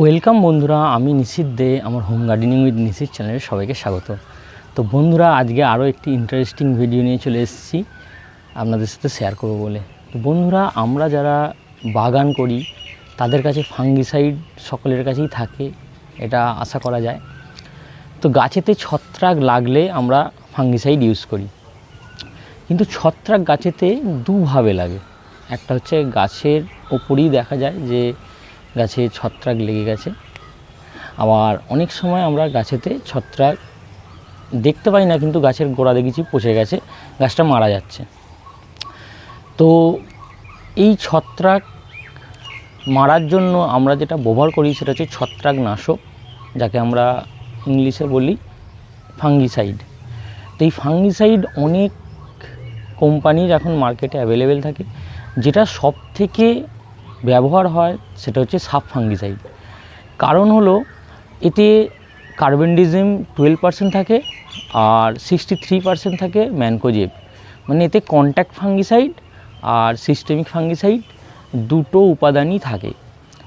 Welcome বন্ধুরা, আমি নিশিত দে, আমার হোম গার্ডেনিং উইথ নিশিত চ্যানেলে সবাইকে স্বাগত। তো বন্ধুরা, আজকে আরও একটি ইন্টারেস্টিং ভিডিও নিয়ে চলে এসেছি, আপনাদের সাথে শেয়ার করব বলে। তো বন্ধুরা, আমরা যারা বাগান করি, তাদের কাছে ফাঙ্গিসাইড সকলের কাছেই থাকে, এটা আশা করা যায়। তো গাছেতে ছত্রাক লাগলে আমরা ফাঙ্গিসাইড ইউজ করি। কিন্তু ছত্রাক গাছেতে দুভাবে লাগে। একটা হচ্ছে গাছের ওপরেই দেখা যায় যে গাছে ছত্রাক লেগে গেছে। আবার অনেক সময় আমরা গাছেতে ছত্রাক দেখতে পাই না, কিন্তু গাছের গোড়া দেখেছি পচে গেছে, গাছটা মারা যাচ্ছে। তো এই ছত্রাক মারার জন্য আমরা যেটা ব্যবহার করি সেটা হচ্ছে ছত্রাকনাশক, যাকে আমরা ইংলিশে বলি ফাঙ্গিসাইড। তো এই ফাঙ্গিসাইড অনেক কোম্পানির এখন মার্কেটে অ্যাভেলেবেল থাকে, যেটা সব থেকে ব্যবহার হয় সেটা হচ্ছে সাব ফাঙ্গিসাইড কারণ হলো, এতে কার্বেন্ডিজম টুয়েলভ পার্সেন্ট থাকে আর সিক্সটি থ্রি পার্সেন্ট থাকে ম্যানকোজেব। মানে এতে কন্ট্যাক্ট ফাঙ্গিসাইড আর সিস্টেমিক ফাঙ্গিসাইড দুটো উপাদানই থাকে।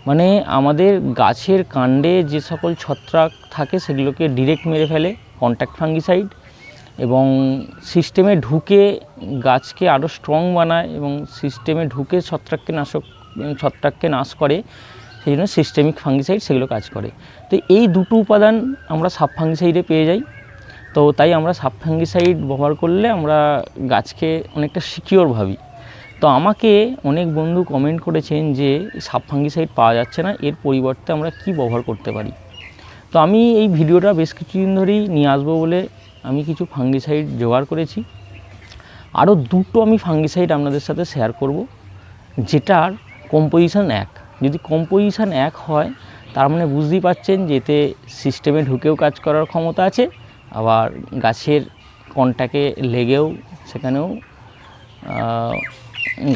মানে আমাদের গাছের কাণ্ডে যে সকল ছত্রাক থাকে সেগুলোকে ডিরেক্ট মেরে ফেলে কন্ট্যাক্ট ফাঙ্গিসাইড এবং সিস্টেমে ঢুকে গাছকে আরও স্ট্রং বানায় এবং সিস্টেমে ঢুকে ছত্রাককে নাশক ছত্রাককে নাশ করে, সেই জন্য সিস্টেমিক ফাঙ্গিসাইড সেগুলো কাজ করে। তো এই দুটো উপাদান আমরা সাব ফাঙ্গিসাইডে পেয়ে যাই। তো তাই আমরা সাব ফাঙ্গিসাইড ব্যবহার করলে আমরা গাছকে অনেকটা সিকিওর ভাবি। তো আমাকে অনেক বন্ধু কমেন্ট করেছেন যে সাব ফাঙ্গিসাইড পাওয়া যাচ্ছে না, এর পরিবর্তে আমরা কি ব্যবহার করতে পারি? তো আমি এই ভিডিওটা বেশ কিছুদিন ধরেই নিয়ে আসব বলে আমি কিছু ফাঙ্গিসাইড জোগাড় করেছি। আরও দুটো আমি ফাঙ্গিসাইড আপনাদের সাথে শেয়ার করব, যেটার কম্পোজিশন এক। যদি কম্পোজিশান এক হয়, তার মানে বুঝতেই পাচ্ছেন যে এতে সিস্টেমে ঢুকেও কাজ করার ক্ষমতা আছে, আবার গাছের কন্টাকে লেগেও সেখানেও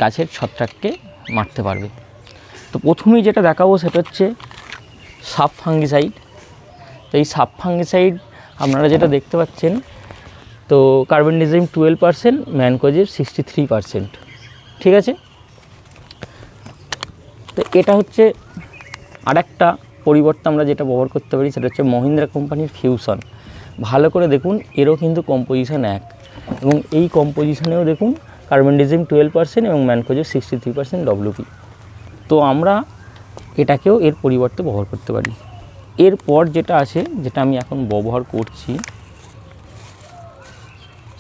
গাছের ছত্রাককে মারতে পারবে। তো প্রথমেই যেটা দেখাবো সেটা হচ্ছে সাপ ফাঙ্গিসাইড তো এই সাব ফাঙ্গিসাইড আপনারা যেটা দেখতে পাচ্ছেন, তো carbendazim twelve percent mancozeb sixty three percent ঠিক আছে? তো এটা হচ্ছে আরেকটা পরিবর্তে আমরা যেটা ব্যবহার করতে পারি, সেটা হচ্ছে মহিন্দ্রা কোম্পানির ফিউশন ভালো করে দেখুন, এরও কিন্তু কম্পোজিশন এক। এবং এই কম্পোজিশনেও দেখুন কার্বনডিজম টুয়েলভ পার্সেন্ট এবং mancozeb sixty three percent WP তো আমরা এটাকেও এর পরিবর্তে ব্যবহার করতে পারি। এরপর যেটা আছে, যেটা আমি এখন ব্যবহার করছি,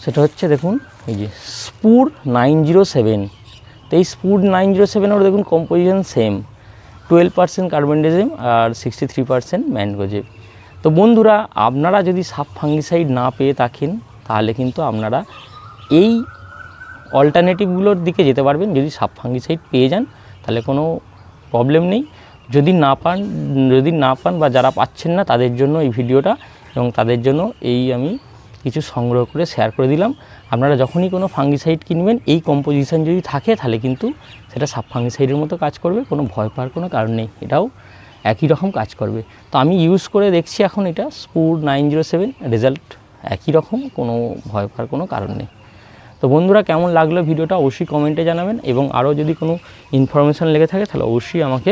সেটা হচ্ছে দেখুন, এই যে স্পুর নাইন জিরো সেভেন তো এই স্পুর নাইন জিরো সেভেনের দেখুন composition same twelve percent carbendazim আর সিক্সটি থ্রি পার্সেন্ট ম্যানগোজেব তো বন্ধুরা, আপনারা যদি সাব ফাঙ্গিসাইড না পেয়ে থাকেন, তাহলে কিন্তু আপনারা এই অল্টারনেটিভগুলোর দিকে যেতে পারবেন। যদি সাব ফাঙ্গিসাইড পেয়ে যান, তাহলে কোনো প্রবলেম নেই। যদি না পান, যদি না পান বা যারা পাচ্ছেন না, তাদের জন্য এই ভিডিওটা এবং তাদের জন্য এই আমি কিছু সংগ্রহ করে শেয়ার করে দিলাম। আপনারা যখনই কোনো ফাঙ্গিসাইড কিনবেন, এই কম্পোজিশান যদি থাকে, তাহলে কিন্তু সেটা সাব ফাঙ্গিসাইডের মতো কাজ করবে, কোনো ভয় পাওয়ার কোনো কারণ নেই, এটাও একই রকম কাজ করবে। তো আমি ইউজ করে দেখছি এখন এটা Spur nine zero seven result একই রকম, কোনো ভয় পাওয়ার কোনো কারণ নেই। তো বন্ধুরা, কেমন লাগল ভিডিওটা অবশ্যই কমেন্টে জানাবেন এবং আরও যদি কোনো ইনফরমেশান লেগে থাকে, তাহলে অবশ্যই আমাকে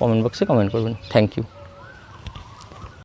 কমেন্ট বক্সে কমেন্ট করবেন। Thank you